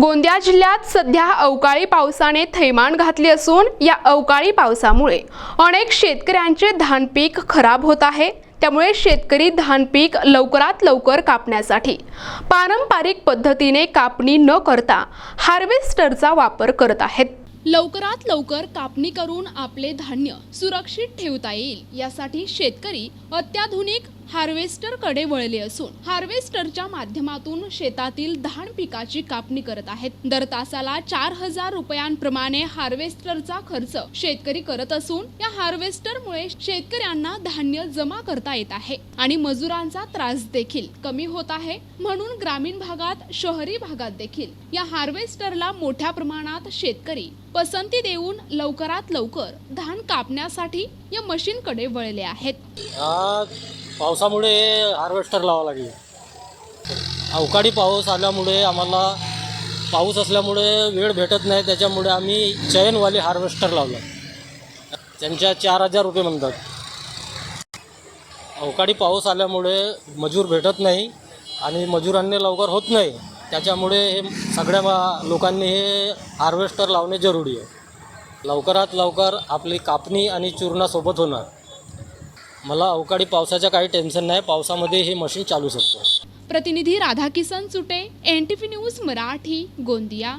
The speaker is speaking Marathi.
गोंदिया जिल्ह्यात सध्या अवकाळी पावसाने थैमान घातली असून या अवकाळी पावसामुळे अनेक शेतकऱ्यांचे धान पीक खराब होत आहे. त्यामुळे शेतकरी धान पीक लवकरात लवकर कापण्यासाठी पारंपरिक पद्धतीने कापणी न करता हार्वेस्टरचा वापर करत आहेत. लवकरात लवकर कापणी करून आपले धान्य सुरक्षित ठेवता येईल यासाठी शेतकरी अत्याधुनिक हार्वेस्टरकडे वळले असून हार्वेस्टरच्या माध्यमातून शेतातील धान पिकाची कापणी करत आहेत. दर तासाला चार हजार रुपयांप्रमाणे हार्वेस्टरचा खर्च शेतकरी करत असून या हार्वेस्टरमुळे शेतकऱ्यांना धान्य जमा करता येत आहे आणि मजुरांचा त्रास देखील कमी होत आहे. म्हणून ग्रामीण भागात शहरी भागात देखील या हार्वेस्टरला मोठ्या प्रमाणात शेतकरी पसंती देऊन लवकरात लवकर धान कापण्यासाठी या मशीनकडे वळले आहेत. पावसामुळे हार्वेस्टर लावावं लागले. अवकाळी पाऊस आल्यामुळे आम्हाला पाऊस असल्यामुळे वेळ भेटत नाही त्याच्यामुळे आम्ही चयनवाले हार्वेस्टर लावलं. त्यांच्या चार हजार रुपये म्हणतात. अवकाळी पाऊस आल्यामुळे मजूर भेटत नाही आणि मजुरांनी लवकर होत नाही. त्याच्यामुळे हे सगळ्या लोकांनी हे हार्वेस्टर लावणे जरुरी आहे. लवकरात लवकर आपली कापणी आणि चूर्णासोबत होणार. मला अवकाळी पावसाच्या काही टेन्शन नाही. पावसामध्ये हे मशीन चालू शकतो. प्रतिनिधी Radhakisan Chute N T news Marathi Gondia.